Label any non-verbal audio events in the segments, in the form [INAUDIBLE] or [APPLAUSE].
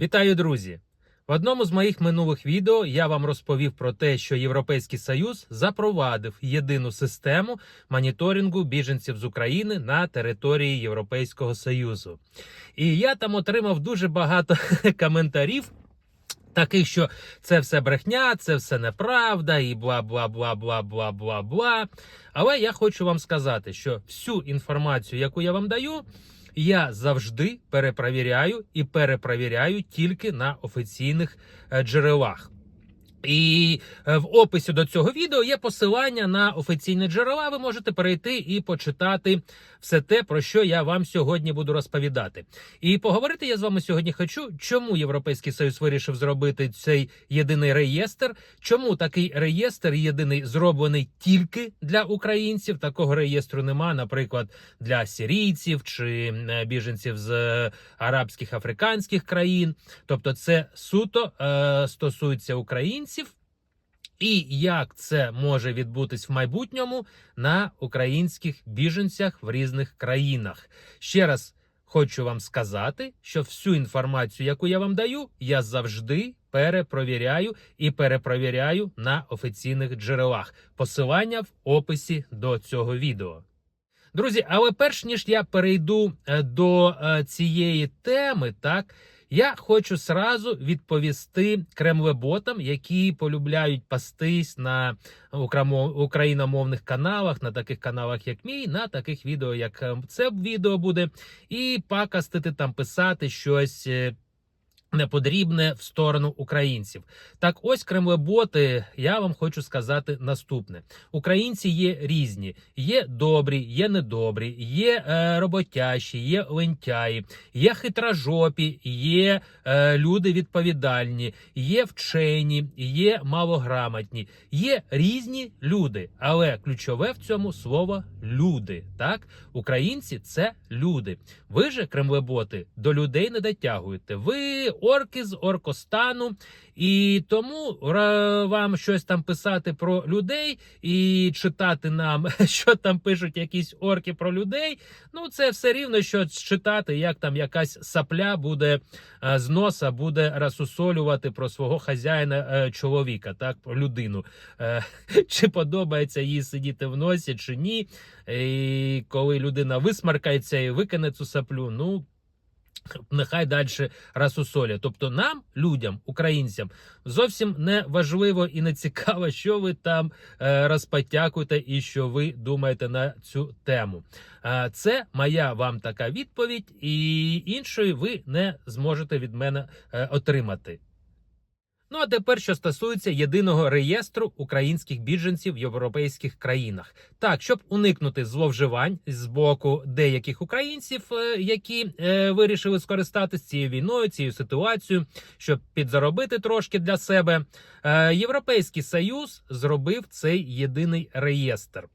Вітаю, друзі! В одному з моїх минулих відео я вам розповів про те, що Європейський Союз запровадив єдину систему моніторингу біженців з України на території Європейського Союзу. І я там отримав дуже багато [LAUGHS] коментарів. Таких, що це все брехня, це все неправда, і бла бла бла бла бла бла бла. Але я хочу вам сказати, що всю інформацію, яку я вам даю, я завжди перепровіряю і перепровіряю тільки на офіційних е, джерелах. І е, в описі до цього відео є посилання на офіційні джерела. Ви можете перейти і почитати все те, про що я вам сьогодні буду розповідати. І поговорити я з вами сьогодні хочу, чому Європейський Союз вирішив зробити цей єдиний реєстр, чому такий реєстр єдиний зроблений тільки для українців. Такого реєстру нема, наприклад, для сирійців чи е, біженців з е, арабських африканських країн. Тобто, це суто е, стосується українців. І як це може відбутись в майбутньому на українських біженцях в різних країнах? Ще раз хочу вам сказати, що всю інформацію, яку я вам даю, я завжди перепровіряю і перепровіряю на офіційних джерелах. Посилання в описі до цього відео. Друзі, але перш ніж я перейду е, до е, цієї теми, так я хочу сразу відповісти кремлеботам, які полюбляють пастись на україномовних каналах, на таких каналах, як мій, на таких відео, як е, це відео буде, і пакастити там писати щось. Неподрібне в сторону українців. Так, ось кремлеботи, я вам хочу сказати наступне: українці є різні, є добрі, є недобрі, є е, роботящі, є лентяї, є хитражопі, є е, люди відповідальні, є вчені, є малограмотні, є різні люди. Але ключове в цьому слово люди. Так, українці це люди. Ви же, кремлеботи, до людей не дотягуєте. Ви орки з оркостану, і тому вам щось там писати про людей і читати нам, [LAUGHS] що там пишуть якісь орки про людей. Ну, це все рівно, що читати, як там якась сапля буде е, з носа, буде розсусолювати про свого хазяїна е, чоловіка, так, людину. Е, [LAUGHS] Чи подобається їй сидіти в носі, чи ні. І коли людина висмаркається і викине цю саплю, ну. Нехай далі розсусоля. Тобто нам, людям, українцям, зовсім не важливо і не цікаво, що ви там е, розпотякуєте і що ви думаєте на цю тему. Е, це моя вам така відповідь, і іншої ви не зможете від мене е, отримати. Ну а тепер, що стосується єдиного реєстру українських біженців в європейських країнах, так щоб уникнути зловживань з боку деяких українців, е, які е, вирішили скористатися цією війною, цією ситуацією, щоб підзаробити трошки для себе, е, Європейський Союз зробив цей єдиний реєстр.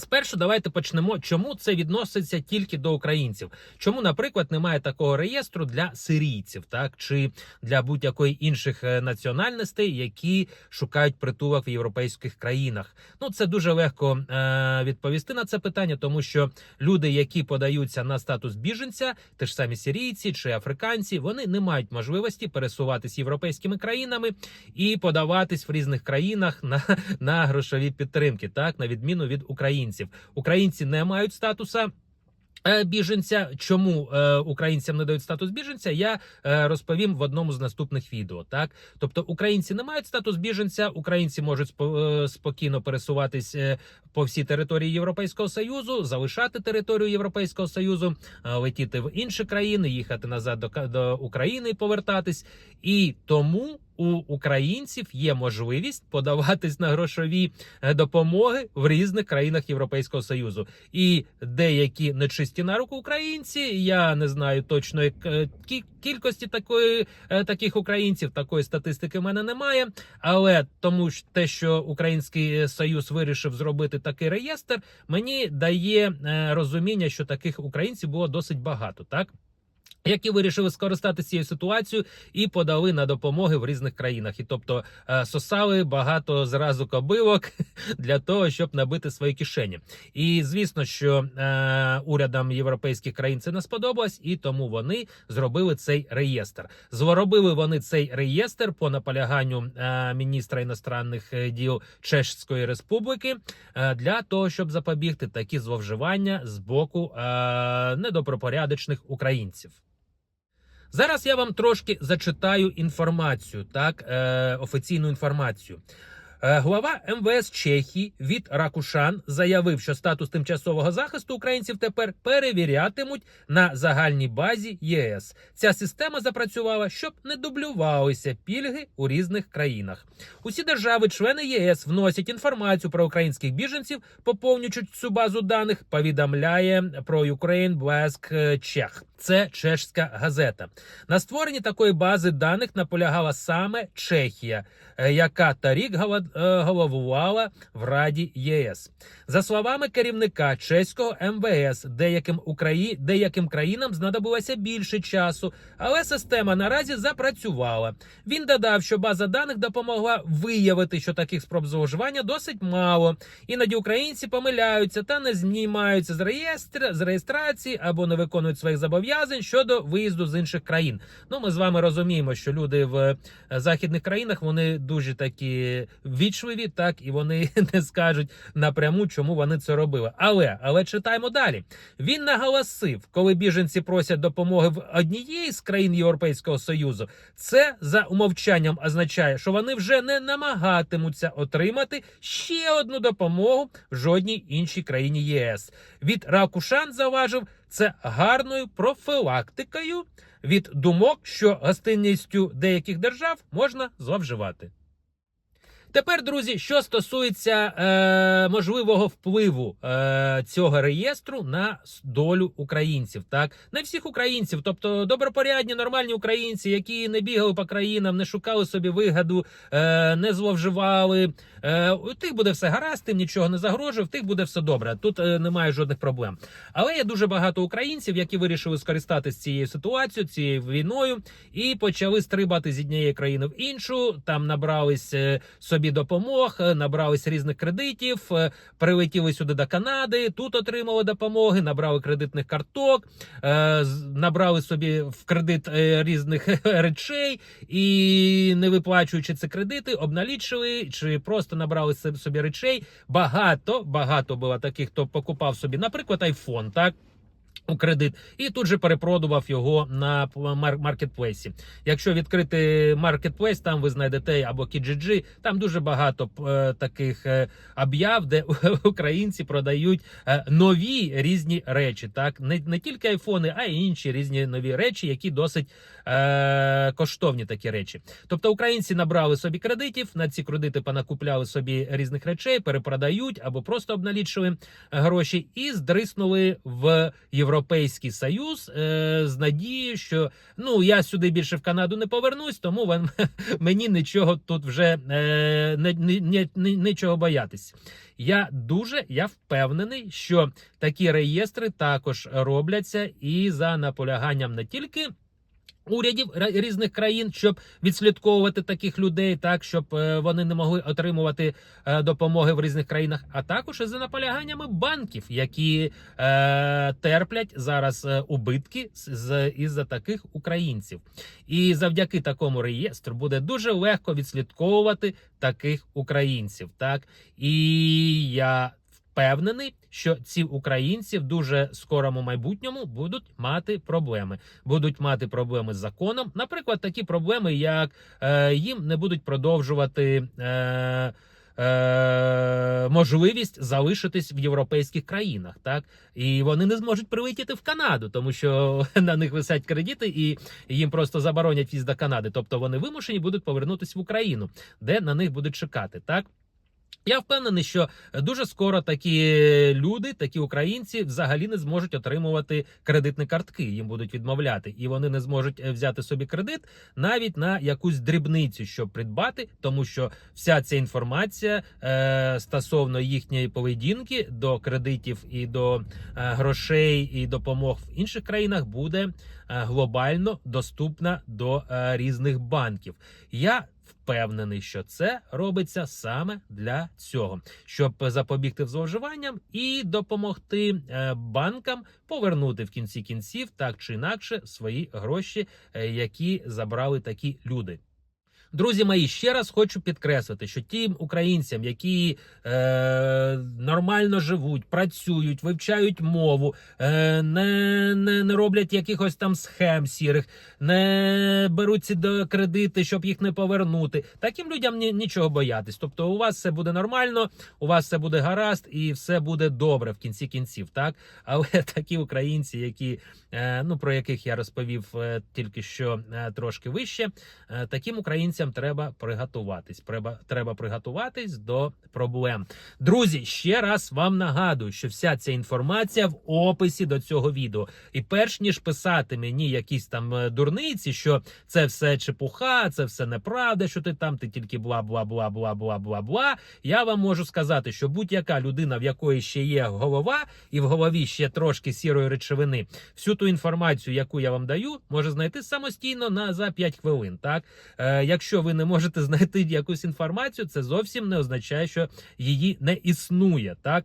Спершу давайте почнемо, чому це відноситься тільки до українців. Чому, наприклад, немає такого реєстру для сирійців, так чи для будь-якої інших е, національностей, які шукають притулок в європейських країнах? Ну це дуже легко е- відповісти на це питання, тому що люди, які подаються на статус біженця, те ж самі сирійці чи африканці, вони не мають можливості пересуватись європейськими країнами і подаватись в різних країнах на, на грошові підтримки, так на відміну від українців. Українці не мають статуса. е, Біженця, чому е, українцям не дають статус біженця, я е, розповім в одному з наступних відео. Так, тобто українці не мають статус біженця, українці можуть е, спокійно пересуватись е, по всій території Європейського союзу, залишати територію Європейського союзу, летіти в інші країни, їхати назад до, до України і повертатись. І тому у українців є можливість подаватись на грошові е, допомоги в різних країнах Європейського союзу. І деякі нечисті на руку українці. Я не знаю точної е, кі- кількості такої е, таких українців. Такої статистики в мене немає. Але тому ж те, що Український Союз вирішив зробити такий реєстр, мені дає розуміння, що таких українців було досить багато, так. Які вирішили скористатися цією ситуацією і подали на допомоги в різних країнах, і тобто е, сосали багато зразу кобилок [LAUGHS] для того, щоб набити свої кишені. І звісно, що е, урядам європейських країн це не сподобалось, і тому вони зробили цей реєстр. Зробили вони цей реєстр по наполяганню е, міністра іностранних е, діл Чешської Республіки е, для того, щоб запобігти такі зловживання з боку е, недобропорядочних українців. Зараз я вам трошки зачитаю інформацію, так, е, офіційну інформацію. Е, Глава МВС Чехії від Ракушан заявив, що статус тимчасового захисту українців тепер перевірятимуть на загальній базі ЄС. Ця система запрацювала, щоб не дублювалися пільги у різних країнах. Усі держави-члени ЄС вносять інформацію про українських біженців, поповнюючи цю базу даних. Повідомляє про Ukraine Blask Czech. Це чешська газета. На створенні такої бази даних наполягала саме Чехія, е, яка торік головувала в Раді ЄС. За словами керівника чеського МВС, деяким Украї... деяким країнам знадобилося більше часу, але система наразі запрацювала. Він додав, що база даних допомогла виявити, що таких спроб зловживання досить мало. Іноді українці помиляються та не знімаються з реєстр... з реєстрації або не виконують своїх зобов'язань щодо виїзду з інших країн. Ну, ми з вами розуміємо, що люди в е, західних країнах вони дуже такі вічливі, так і вони [LAUGHS] не скажуть напряму, чому вони це робили. Але але читаємо далі. Він наголосив, коли біженці просять допомоги в однієї з країн Європейського союзу, це за умовчанням означає, що вони вже не намагатимуться отримати ще одну допомогу в жодній іншій країні ЄС. Від Ракушан заважив це гарною профілактикою від думок, що гостинністю деяких держав можна зловживати. Тепер, друзі, що стосується е, можливого впливу е, цього реєстру на долю українців, так не всіх українців, тобто добропорядні, нормальні українці, які не бігали по країнам, не шукали собі вигаду, е, не зловживали. Е, у тих буде все гаразд, тим нічого не загрожує, в тих буде все добре. Тут е, немає жодних проблем. Але є дуже багато українців, які вирішили скористатися цією ситуацією, цією війною, і почали стрибати з однієї країни в іншу. Там набрались е, собі допомог, е, набрались різних кредитів, е, прилетіли сюди до Канади. Тут отримали допомоги, набрали кредитних карток, е, набрали собі в кредит різних [LAUGHS] речей і не виплачуючи ці кредити, обналічили чи просто набрали собі речей. Багато багато було таких, хто покупав собі, наприклад, айфон, так. У кредит і тут же перепродував його на мар- маркетплейсі. Якщо відкрити маркетплейс, там ви знайдете або Kijiji, там дуже багато е, таких е, об'яв, де [LAUGHS] українці продають е, нові різні речі. Так не, не тільки айфони, а й інші різні нові речі, які досить е, коштовні такі речі. Тобто українці набрали собі кредитів, на ці кредити понакупляли собі різних речей, перепродають або просто обналічили гроші і здриснули в Європейський Союз е, з надією, що ну я сюди більше в Канаду не повернусь, тому вам, [LAUGHS] мені нічого тут вже е, не, не, не, нічого боятись. Я дуже я впевнений, що такі реєстри також робляться і за наполяганням не тільки. Урядів різних країн, щоб відслідковувати таких людей, так щоб е, вони не могли отримувати е, допомоги в різних країнах, а також і за наполяганнями банків, які е, терплять зараз е, убитки з- з із-за таких українців. І завдяки такому реєстру буде дуже легко відслідковувати таких українців. Так і я впевнений, що ці українці в дуже скорому майбутньому будуть мати проблеми. Будуть мати проблеми з законом. Наприклад, такі проблеми, як е, їм не будуть продовжувати. Е, Е, можливість залишитись в європейських країнах, так і вони не зможуть прилетіти в Канаду, тому що [LAUGHS] на них висять кредити, і їм просто заборонять в'їзд до Канади. Тобто вони вимушені будуть повернутися в Україну, де на них будуть чекати, так. Я впевнений, що дуже скоро такі люди, такі українці, взагалі не зможуть отримувати кредитні картки. Їм будуть відмовляти, і вони не зможуть е, взяти собі кредит навіть на якусь дрібницю, щоб придбати, тому що вся ця інформація е, стосовно їхньої поведінки до кредитів і до е, грошей і допомог в інших країнах буде е, глобально доступна до е, різних банків. Я впевнений, що це робиться саме для цього, щоб запобігти зловживанням і допомогти е, банкам повернути в кінці кінців так чи інакше свої гроші, е, які забрали такі люди. Друзі мої, ще раз хочу підкреслити, що тим українцям, які е, нормально живуть, працюють, вивчають мову, е, не, не, не роблять якихось там схем сірих, не беруть ці до кредити, щоб їх не повернути. Таким людям ні, нічого боятись. Тобто, у вас все буде нормально, у вас все буде гаразд і все буде добре в кінці кінців. Так, але [LAUGHS] такі українці, які е, ну про яких я розповів е, тільки що е, трошки вище, е, таким українцям треба приготуватись. Треба, треба приготуватись до проблем. Друзі, ще раз вам нагадую, що вся ця інформація в описі до цього відео. І перш ніж писати мені якісь там е, дурниці, що це все чепуха, це все неправда, що ти там, ти тільки бла бла бла бла бла бла бла. Я вам можу сказати, що будь-яка людина, в якої ще є голова, і в голові ще трошки сірої речовини, всю ту інформацію, яку я вам даю, може знайти самостійно на за 5 хвилин. Так, е, якщо ви не можете знайти якусь інформацію, це зовсім не означає, що її не існує. Так.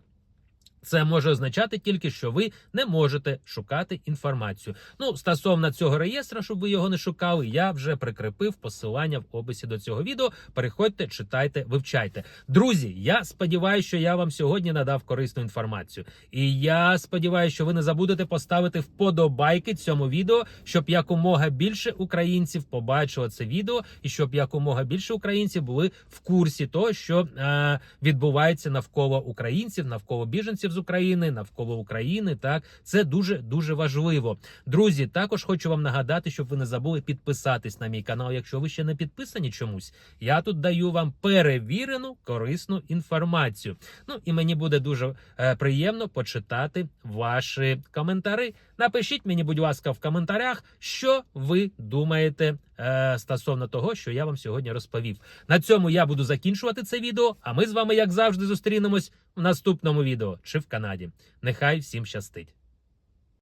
Це може означати тільки, що ви не можете шукати інформацію. Ну, стосовно цього реєстра, щоб ви його не шукали, я вже прикріпив посилання в описі до цього відео. Переходьте, читайте, вивчайте. Друзі, я сподіваюся, що я вам сьогодні надав корисну інформацію. І я сподіваюся, що ви не забудете поставити вподобайки цьому відео, щоб якомога більше українців побачило це відео, і щоб якомога більше українців були в курсі того, що е, відбувається навколо українців, навколо біженців з України, навколо України. Так це дуже дуже важливо. Друзі, також хочу вам нагадати, щоб ви не забули підписатись на мій канал, якщо ви ще не підписані чомусь. Я тут даю вам перевірену корисну інформацію. Ну і мені буде дуже е, приємно почитати ваші коментари. Напишіть мені, будь ласка, в коментарях, що ви думаєте е, стосовно того, що я вам сьогодні розповів. На цьому я буду закінчувати це відео. А ми з вами, як завжди, зустрінемось в наступному відео чи в Канаді. Нехай всім щастить.